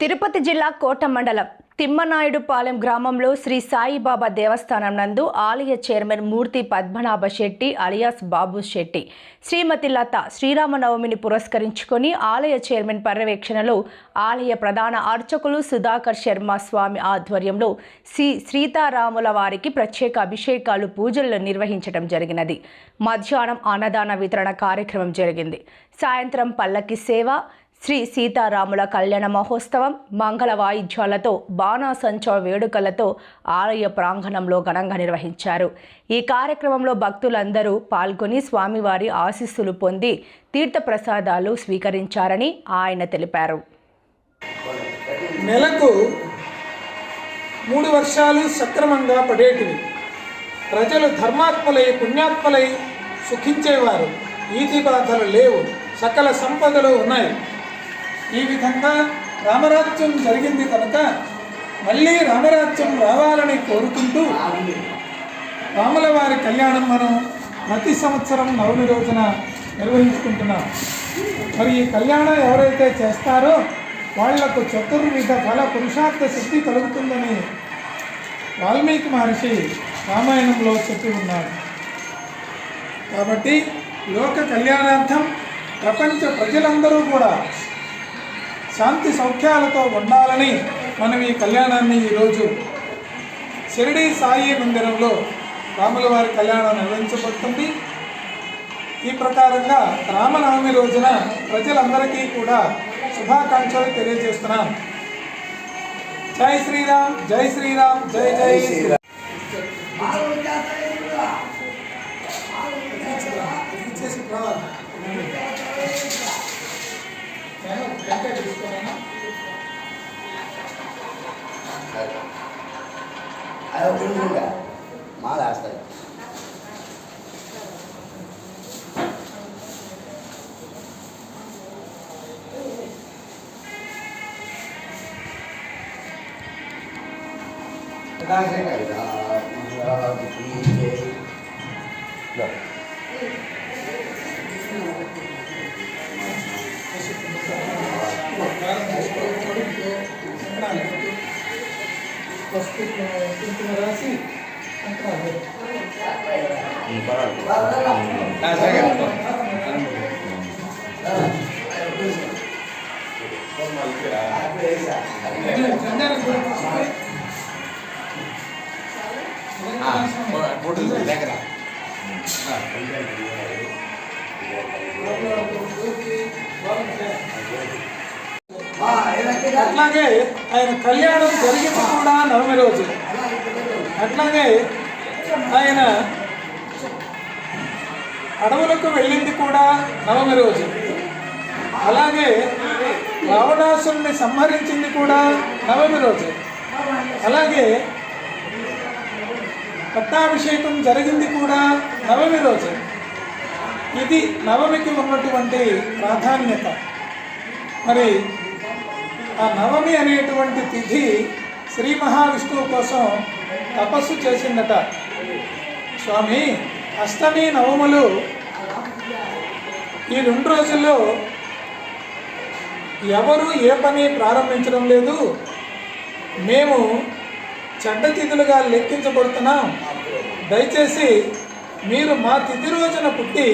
తిరుపతి జిల్లా కోట మండలం తిమ్మనాయుడుపాలెం గ్రామంలో శ్రీ సాయిబాబా దేవస్థానం నందు ఆలయ చైర్మన్ మూర్తి పద్మనాభ శెట్టి అలియాస్ బాబు శెట్టి శ్రీమతి లత శ్రీరామనవమిని పురస్కరించుకొని ఆలయ చైర్మన్ పర్యవేక్షణలో ఆలయ ప్రధాన అర్చకులు సుధాకర్ శర్మ స్వామి ఆధ్వర్యంలో శ్రీ సీతారాముల వారికి ప్రత్యేక అభిషేకాలు పూజలు నిర్వహించడం జరిగినది. మధ్యాహ్నం అన్నదాన వితరణ కార్యక్రమం జరిగింది. సాయంత్రం పల్లకి సేవ శ్రీ సీతారాముల కళ్యాణ మహోత్సవం మంగళ వాయిద్యాలతో బాణాసంచ వేడుకలతో ఆలయ ప్రాంగణంలో ఘనంగా నిర్వహించారు. ఈ కార్యక్రమంలో భక్తులందరూ పాల్గొని స్వామివారి ఆశీస్సులు పొంది తీర్థప్రసాదాలు స్వీకరించారని ఆయన తెలిపారు. నెలకు మూడు వర్షాలు సక్రమంగా పడేటివి. ప్రజలు ధర్మాత్మలై పుణ్యాత్ములై సుఖించేవారు. ఈతి బాధలు లేవు. సకల సంపదలు ఉన్నాయి. ఈ విధంగా రామరాజ్యం జరిగింది కనుక మళ్ళీ రామరాజ్యం రావాలని కోరుకుంటూ రాముల వారి కళ్యాణం మనం ప్రతి సంవత్సరం నవమి రోజున నిర్వహించుకుంటున్నాం. మరి ఈ కళ్యాణం ఎవరైతే చేస్తారో వాళ్ళకు చతుర్విధ ఫల పురుషార్థ శక్తి కలుగుతుందని వాల్మీకి మహర్షి రామాయణంలో చెప్పి ఉన్నాడు కాబట్టి లోక కళ్యాణార్థం ప్రపంచ ప్రజలందరూ కూడా శాంతి సౌఖ్యాలతో ఉండాలని మనం ఈ కళ్యాణాన్ని ఈరోజు షిరిడి సాయి మందిరంలో రాముల వారి కళ్యాణం నిర్వహించబడుతుంది. ఈ ప్రకారంగా రామనవమి రోజున ప్రజలందరికీ కూడా శుభాకాంక్షలు తెలియజేస్తున్నాం. జై శ్రీరామ్ జై శ్రీరామ్ జై జై శ్రీరామ్. రావాలి. అది ఒక మాల వేస్తాయి పసుపు પ્રસ્તુત કીર્તિરાશી போட்டு கேட்குறேன் అట్లాగే ఆయన కళ్యాణం జరిగింది కూడా నవమి రోజు. అట్లాగే ఆయన అడవులకు వెళ్ళింది కూడా నవమి రోజు. అలాగే రావణాసుని సంహరించింది కూడా నవమి రోజు. అలాగే పట్టాభిషేకం జరిగింది కూడా నవమి రోజు. ఇది నవమికి ఉన్నటువంటి ప్రాధాన్యత. మరి ఆ నవమి అనేటువంటి తిథి శ్రీ మహావిష్ణువు కోసం తపస్సు చేసిందట. స్వామి అష్టమి నవములు ఈ రెండు రోజుల్లో ఎవరు ఏ పని ప్రారంభించడం లేదు. మేము చెడ్డ తిథులుగా లెక్కించబడుతున్నాం. దయచేసి మీరు మా తిథి రోజున పుట్టి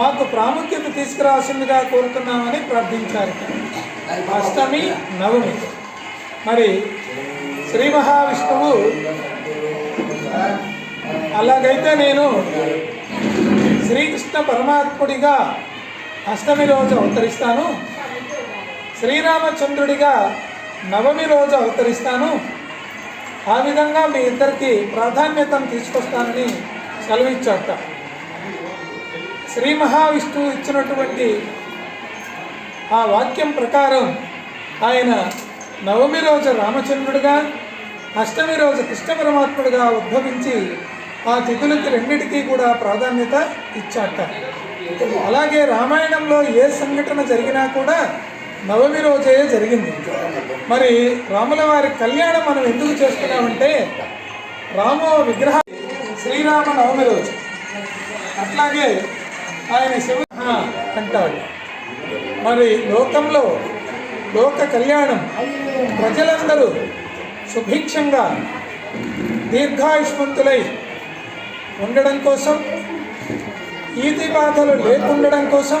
మాకు ప్రాముఖ్యత తీసుకురావాల్సిందిగా కోరుతున్నామని ప్రార్థించారు అష్టమి నవమి. మరి శ్రీ మహావిష్ణువు అలాగైతే నేను శ్రీకృష్ణ పరమాత్ముడిగా అష్టమి రోజు అవతరిస్తాను. శ్రీరామచంద్రుడిగా నవమి రోజు అవతరిస్తాను. ఆ విధంగా మీ ఇద్దరికి ప్రాధాన్యతను తీసుకొస్తానని సెలవిచ్చాట శ్రీ మహావిష్ణువు ఇచ్చినటువంటి ఆ వాక్యం ప్రకారం ఆయన నవమి రోజు రామచంద్రుడిగా అష్టమి రోజు కృష్ణ పరమాత్ముడిగా ఉద్భవించి ఆ తిథులకి రెండిటికీ కూడా ప్రాధాన్యత ఇచ్చాట. అలాగే రామాయణంలో ఏ సంఘటన జరిగినా కూడా నవమి రోజే జరిగింది. మరి రాముల వారి కళ్యాణం మనం ఎందుకు చేస్తున్నామంటే రామో విగ్రహ శ్రీరామ నవమి రోజు. అట్లాగే ఆయన శివ అంటాడు. మరి లోకంలో లోక కళ్యాణం ప్రజలందరూ సుభిక్షంగా దీర్ఘాయుష్మంతులై ఉండడం కోసం ఈతి బాధలు లేకుండడం కోసం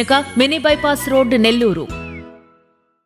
వెనుక మినీ బైపాస్ రోడ్ నెల్లూరు.